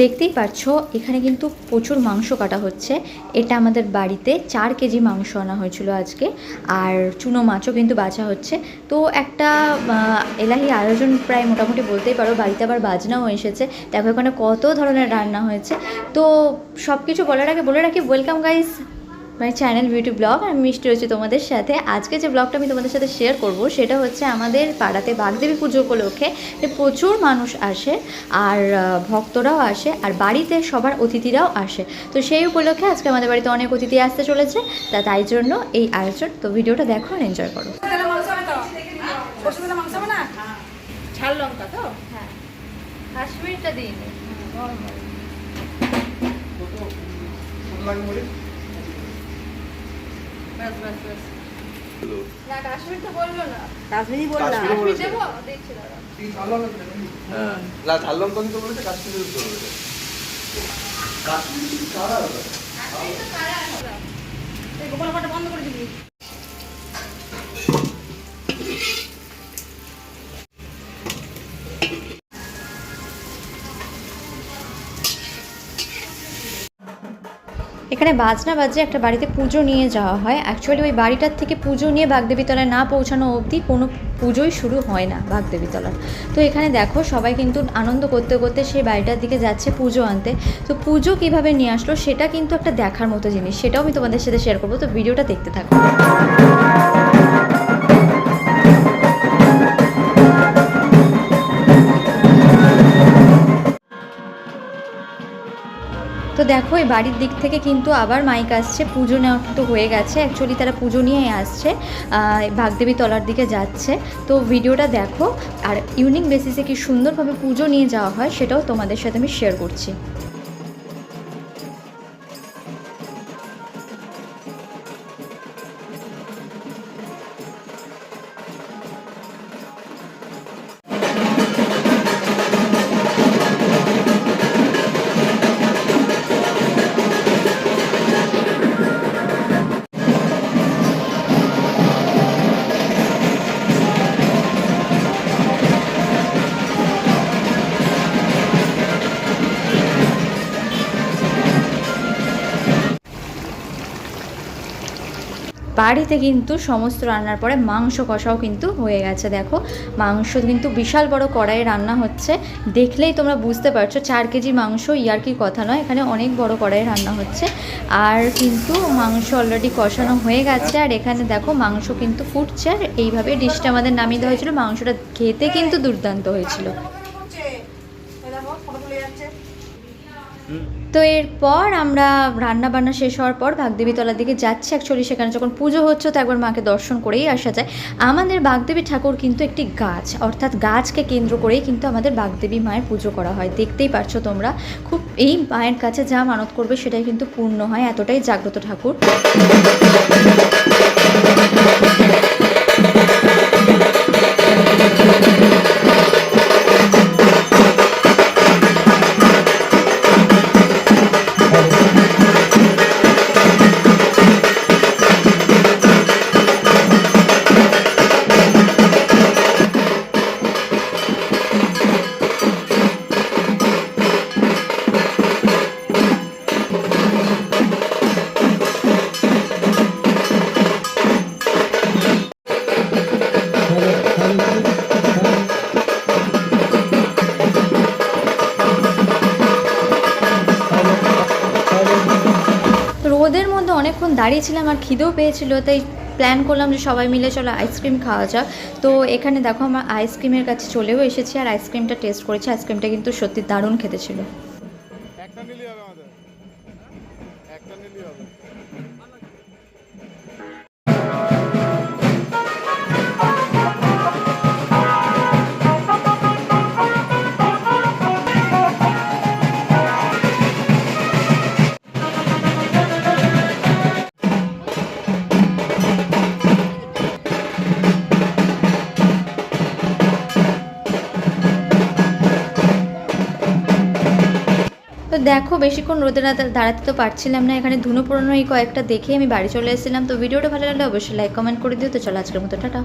দেখতেই পাচ্ছ এখানে কিন্তু প্রচুর মাংস কাটা হচ্ছে। এটা আমাদের বাড়িতে চার কেজি মাংস আনা হয়েছিল আজকে, আর চুনো মাছও কিন্তু বাছা হচ্ছে। তো একটা এলাহি আয়োজন প্রায় মোটামুটি বলতেই পারো, বাড়িতে আবার বাজনাও এসেছে। দেখো এখানে কত ধরনের রান্না হয়েছে। তো সব কিছু বলার আগে বলে রাখি welcome guys my channel beauty blog আমি মিষ্টি রয়েছে তোমাদের সাথে। আজকে যে ব্লগটা আমি তোমাদের সাথে শেয়ার করব সেটা হচ্ছে আমাদের পাড়াতে বাগদেবী পুজো উপলক্ষে প্রচুর মানুষ আসে আর ভক্তরাও আসে আর বাড়িতে সবার অতিথিরাও আসে। তো সেই উপলক্ষে আজকে আমাদের বাড়িতে অনেক অতিথি আসতে চলেছে তা তাই জন্য এই আয়োজন। তো ভিডিওটা দেখো আর এনজয় করো। ঝাল লঙ্কা তো? হ্যাঁ। কাশ্মীরটা দিই ব্যাস ব্যাস ব্যাস। না কাশ্মীর তো বলল না। কাশ্মীরি বললাম। কাশ্মীরি। দেবো? দেখছি দাঁড়া হ্যাঁ। না ঝাল লঙ্কা তো বলেছে কাশ্মীরের উত্তর বলেছে। কাশ্মীরি কারা তো এই এখানে বাজনা বাজে একটা বাড়িতে পুজো নিয়ে যাওয়া হয়। অ্যাকচুয়ালি ওই বাড়িটার থেকে পুজো নিয়ে বাগদেবীতলায় না পৌঁছানো অবধি কোনো পুজোই শুরু হয় না বাগদেবীতলার। তো এখানে দেখো সবাই কিন্তু আনন্দ করতে করতে সেই বাড়িটার দিকে যাচ্ছে পুজো আনতে। তো পুজো কীভাবে নিয়ে আসলো সেটা কিন্তু একটা দেখার মতো জিনিস। সেটাও আমি তোমাদের সাথে শেয়ার করব। তো ভিডিওটা দেখতে থাকো। তো দেখো, এই বাড়ির দিক থেকে কিন্তু আবার মাইক আসছে। পুজো নেওয়া কিন্তু হয়ে গেছে। অ্যাকচুয়ালি তারা পুজো নিয়ে আসছে। ভাগদেবী তলার দিকে যাচ্ছে। তো ভিডিওটা দেখো। আর ইউনিক বেসিসে কি সুন্দরভাবে পুজো নিয়ে যাওয়া হয়, সেটাও তোমাদের সাথে আমি শেয়ার করছি। বাড়িতে কিন্তু সমস্ত রান্নার পরে মাংস কষাও কিন্তু হয়ে গেছে দেখো। মাংস কিন্তু বিশাল বড় কড়াইয়ে রান্না হচ্ছে। দেখলেই তোমরা বুঝতে পারছ চার কেজি মাংস ইয়ার কি কথা নয় এখানে অনেক বড় কড়াইয়ে রান্না হচ্ছে। আর কিন্তু মাংস অলরেডি কষানো হয়ে গেছে আর এখানে দেখো মাংস কিন্তু ফুটছে আর এইভাবে ডিশটা আমাদের নামিয়ে দেওয়া হয়েছিল মাংসটা খেতে কিন্তু দুর্দান্ত হয়েছিল। করছে তো এরপর আমরা রান্না বান্না শেষ হওয়ার পর বাগদেবী তলার দিকে যাচ্ছি অ্যাকচুয়ালি সেখানে যখন পুজো হচ্ছে তো একবার মাকে দর্শন করেই আসা যায়। আমাদের বাগদেবী ঠাকুর কিন্তু একটি গাছ, অর্থাৎ গাছকে কেন্দ্র করেই কিন্তু আমাদের বাগদেবী মায়ের পুজো করা হয়। দেখতেই পারছ তোমরা, খুব এই মায়ের কাছে যা মানত করবে সেটাই কিন্তু পূর্ণ হয়, এতটাই জাগ্রত ঠাকুর। রোদের মধ্যে অনেকক্ষণ দাঁড়িয়েছিলাম আর খিদেও পেয়েছিল, তাই প্ল্যান করলাম যে সবাই মিলে চলো আইসক্রিম খাওয়া যাক। তো এখানে দেখো আমার আইসক্রিমের কাছে চলেও এসেছি আর আইসক্রিমটা টেস্ট করেছি আইসক্রিমটা কিন্তু সত্যি দারুণ খেতে ছিল। একটা হবে আমাদের। একটা হবে। দেখো, বেশিক্ষণ রোদে দাঁড়াতে তো পারছিলাম না। এখানে ধুনো পুরনো এই কয়েকটা দেখে আমি বাড়ি চলে এসেছিলাম। তো ভিডিওটা ভালো লাগলে অবশ্যই লাইক কমেন্ট করে দিও। তো চলো আজকের মতো, টাটা।